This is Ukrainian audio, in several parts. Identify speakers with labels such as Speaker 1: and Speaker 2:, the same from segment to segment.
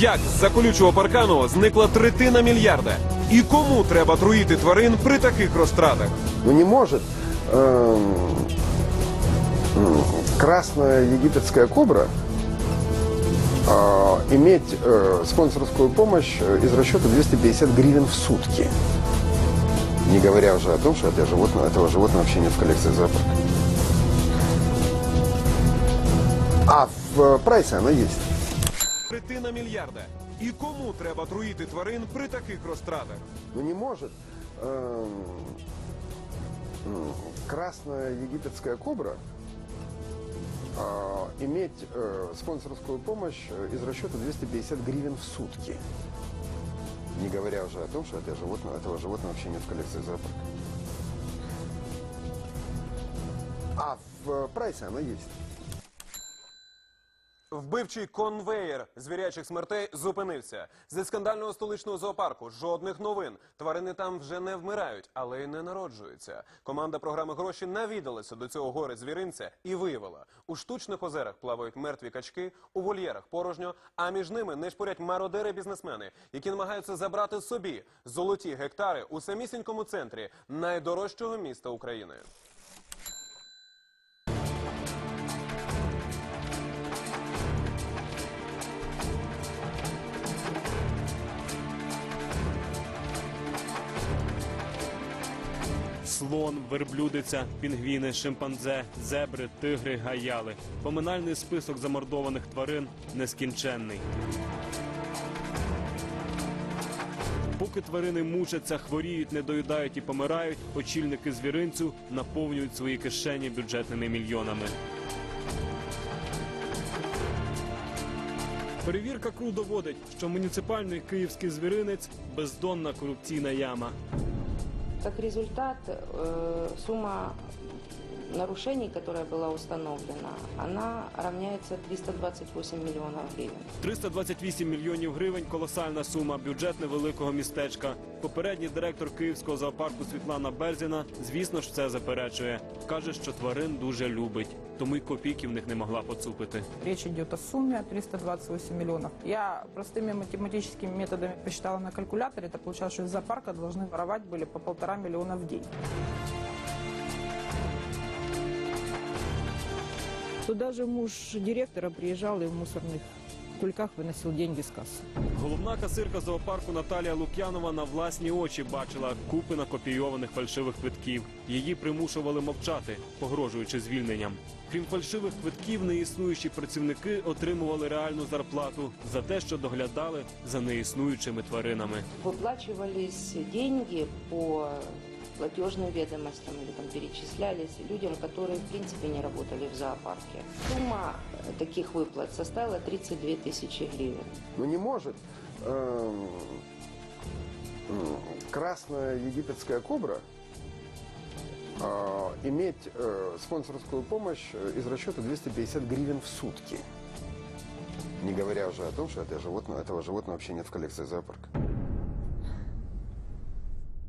Speaker 1: Як з-за колючого паркану зникла третина мільярда? І кому треба труїти тварин при таких розтратах?
Speaker 2: Ну не может эм, м, красная египетская кобра а, иметь э, спонсорскую помощь э, из расчета 250 гривен в сутки. Не говоря уже о том, что это животное, этого животного вообще нет в коллекции зоопарка. А в э, прайсе оно есть.
Speaker 1: Третина мільярда. І кому треба труїти тварин при таких розтратах?
Speaker 2: Ну не может эм, м, красная египетская кобра а, иметь э, спонсорскую помощь э, из расчета 250 гривен в сутки. Не говоря уже о том, что это животное, этого животного вообще нет в коллекции зоопарка. А в э, прайсе оно есть.
Speaker 1: Вбивчий конвеєр звірячих смертей зупинився. Зі скандального столичного зоопарку жодних новин. Тварини там вже не вмирають, але й не народжуються. Команда програми гроші навідалася до цього гори звіринця і виявила: у штучних озерах плавають мертві качки, у вольєрах порожньо, а між ними нишпорять мародери бізнесмени, які намагаються забрати собі золоті гектари у самісінькому центрі найдорожчого міста України.
Speaker 3: Слон, верблюдиця, пінгвіни, шимпанзе, зебри, тигри, гаяли. Поминальний список замордованих тварин нескінченний. Поки тварини мучаться, хворіють, недоїдають і помирають, очільники звіринцю наповнюють свої кишені бюджетними мільйонами. Перевірка КРУ доводить, що муніципальний київський звіринець бездонна корупційна яма.
Speaker 4: Как результат, э, сумма нарушений, которая была установлена, она равняется 328 миллионов гривен.
Speaker 3: 328 мільйонів гривень колосальна сума, бюджет невеликого містечка. Попередній директор київського зоопарку Світлана Берзіна, звісно ж, це заперечує. Каже, що тварин дуже любить, тому й копійки в них не могла поцупити.
Speaker 5: Речь идет о сумме 328 миллионов. Я простыми математическими методами посчитала на калькуляторе. Это получалось, что из зоопарка должны воровать были по полтора миллиона в день. Туда же муж директора приезжал и в мусорных кульках выносил деньги с кассы.
Speaker 3: Головна касирка зоопарку Наталія Лук'янова на власні очі бачила купи накопійованих фальшивих квитків. Її примушували мовчати, погрожуючи звільненням. Крім фальшивих квитків, неіснуючі працівники отримували реальну зарплату за те, що доглядали за неіснуючими тваринами.
Speaker 4: Выплачивались деньги по платежным ведомостям или там перечислялись людям, которые в принципе не работали в зоопарке. Сумма э, таких выплат составила 32 тысячи гривен.
Speaker 2: Ну не может эм, м, красная египетская кобра а, иметь э, спонсорскую помощь э, из расчета 250 гривен в сутки. Не говоря уже о том, что это животное, этого животного вообще нет в коллекции зоопарка.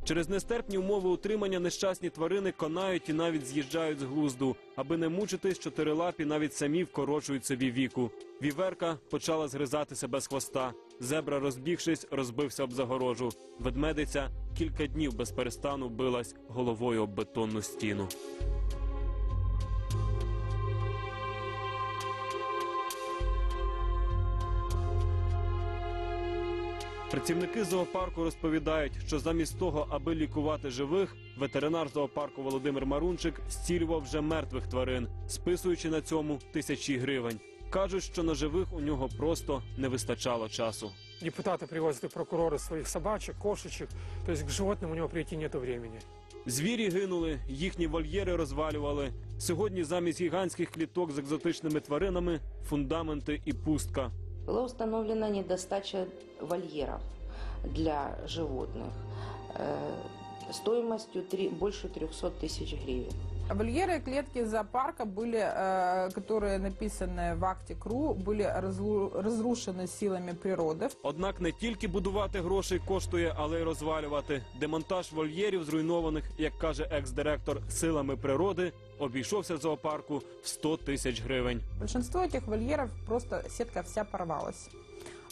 Speaker 3: Через нестерпні умови утримання нещасні тварини конають і навіть з'їжджають з глузду. Аби не мучитись, чотирилапі навіть самі вкорочують собі віку. Віверка почала згризати себе з хвоста. Зебра, розбігшись, розбився об загорожу. Ведмедиця кілька днів без перестану билась головою об бетонну стіну. Працівники зоопарку розповідають, що замість того, аби лікувати живих, ветеринар зоопарку Володимир Марунчик зцілював вже мертвих тварин, списуючи на цьому тисячі гривень. Кажуть, що на живих у нього просто не вистачало часу.
Speaker 6: Депутаты привозят и прокуроры своих собачек, кошечек. То есть к животным у него прийти нету времени.
Speaker 3: Звірі гинули, їхні вольєри розвалювали. Сьогодні замість гігантських кліток з екзотичними тваринами фундаменти і пустка.
Speaker 4: Была установлена недостача вольеров для животных э, стоимостью три- больше 300 тысяч гривен.
Speaker 5: Вольеры и клетки зоопарка были, э, которые написаны в акте КРУ, были разру- разрушены силами природы.
Speaker 3: Однак не тільки будувати грошей коштує, але й розвалювати. Демонтаж вольєрів зруйнованих, як каже екс-директор, силами природи, обійшовся зоопарку в 100 тисяч гривень.
Speaker 5: Большинство этих вольеров просто сетка вся порвалась.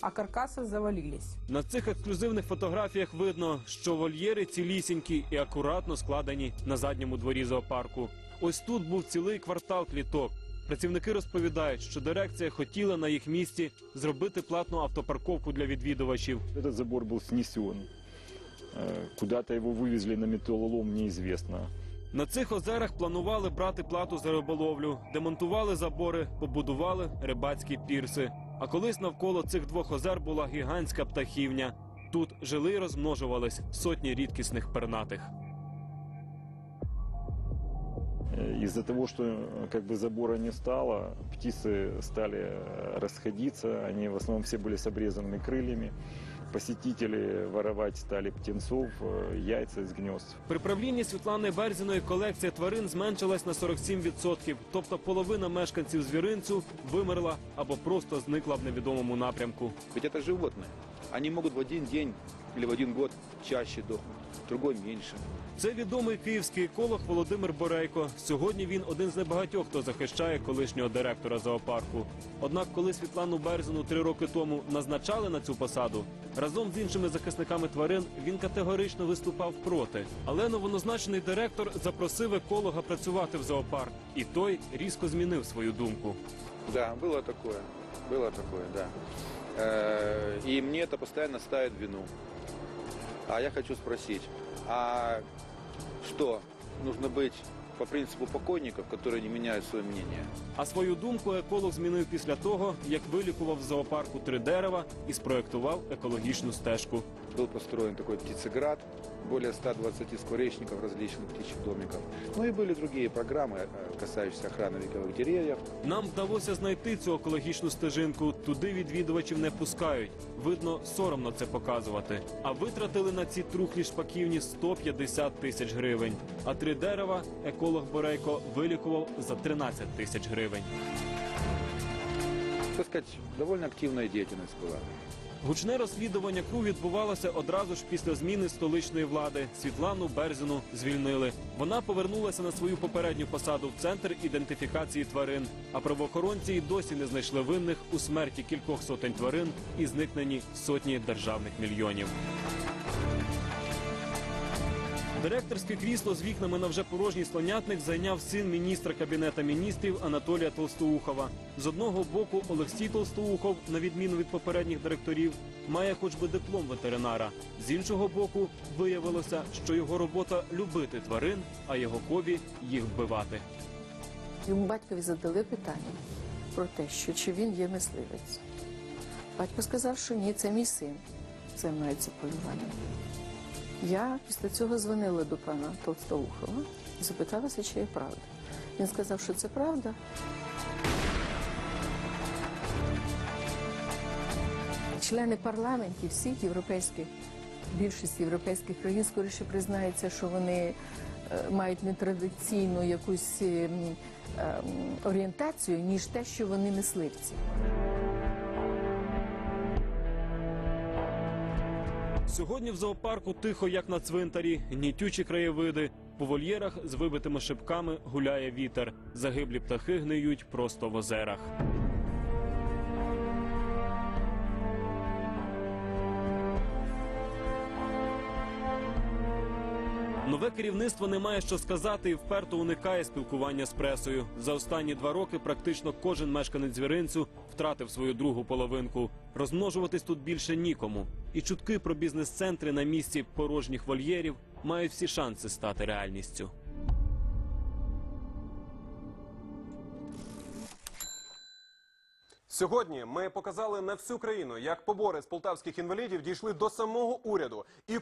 Speaker 5: а каркасы завалились.
Speaker 3: На цих ексклюзивних фотографіях видно, що вольєри цілісінькі і акуратно складені на задньому дворі зоопарку. Ось тут був цілий квартал кліток. Працівники розповідають, що дирекція хотіла на їх місці зробити платну автопарковку для відвідувачів.
Speaker 7: Этот забор был снесен. Э, Куда-то его вывезли на металлолом, неизвестно.
Speaker 3: На цих озерах планували брати плату за риболовлю, демонтували забори, побудували рибацькі пірси. А колись навколо цих двох озер була гігантська птахівня. Тут жили й розмножувались сотні рідкісних пернатих.
Speaker 7: Э, Из-за того, что э, как бы забора не стало, птицы стали э, расходиться. Они в основном все были с обрезанными крыльями. Посетители воровать стали птенцов, э, яйца из гнезд.
Speaker 3: При правлінні Світлани Берзіної колекція тварин зменшилась на 47%, тобто половина мешканців звіринцю вимерла або просто зникла в невідомому напрямку.
Speaker 8: Ведь это животные. Они могут в один день или в один год чаще дохнуть, в другой меньше.
Speaker 3: Це відомий київський еколог Володимир Борейко. Сьогодні він один з небагатьох, хто захищає колишнього директора зоопарку. Однак, коли Світлану Берзину три роки тому назначали на цю посаду, разом з іншими захисниками тварин він категорично виступав проти. Але новоназначений директор запросив еколога працювати в зоопарк, і той різко змінив свою думку.
Speaker 8: Да, было такое. Было такое, да. Э, И мне это постоянно ставит вину. А я хочу спросить, а что, нужно быть по принципу покойников, которые не меняют свое мнение?
Speaker 3: А свою думку еколог змінив після того, як вилікував в зоопарку три дерева і спроектував екологічну стежку
Speaker 8: Был построен такой птицеград, более 120 скворечников различных птичьих домиков. Ну и были другие программы, э, касающиеся охраны вековых деревьев.
Speaker 3: Нам вдалося знайти цю екологічну стежинку. Туди відвідувачів не пускають. Видно, соромно це показувати. А витратили на ці трухлі шпаківні 150 тисяч гривень. А три дерева еколог Борейко вилікував за 13 тисяч гривень.
Speaker 8: Так сказать, довольно активная деятельность была.
Speaker 3: Гучне розслідування КРУ відбувалося одразу ж після зміни столичної влади. Світлану Берзіну звільнили. Вона повернулася на свою попередню посаду в центр ідентифікації тварин. А правоохоронці й досі не знайшли винних у смерті кількох сотень тварин і зникненні сотні державних мільйонів. Директорське крісло з вікнами на вже порожній слонятник зайняв син міністра кабінета міністрів Анатолія Толстоухова. З одного боку, Олексій Толстоухов, на відміну від попередніх директорів, має хоч би диплом ветеринара. З іншого боку, виявилося, що його робота любити тварин, а його хобі їх вбивати.
Speaker 9: Йому батькові задали питання про те, що чи він є мисливець. Батько сказав, що ні, це мій син займається полюванням. Я після цього дзвонила до пана Толстоухова і запиталася, чи є правда. Він сказав, що це правда. Члени парламентів всіх європейських, більшість європейських країн скоріше признаються, що вони е, мають нетрадиційну якусь ем, ем, орієнтацію, ніж те, що вони мисливці.
Speaker 3: Сьогодні в зоопарку тихо, як на цвинтарі, нітючі краєвиди. По вольєрах з вибитими шипками гуляє вітер. Загиблі птахи гниють просто в озерах. Нове керівництво не має що сказати і вперто уникає спілкування з пресою. За останні два роки практично кожен мешканець звіринцю втратив свою другу половинку. Розмножуватись тут більше нікому. І чутки про бізнес-центри на місці порожніх вольєрів мають всі шанси стати реальністю.
Speaker 1: Сьогодні ми показали на всю країну, як побори з полтавських інвалідів дійшли до самого уряду і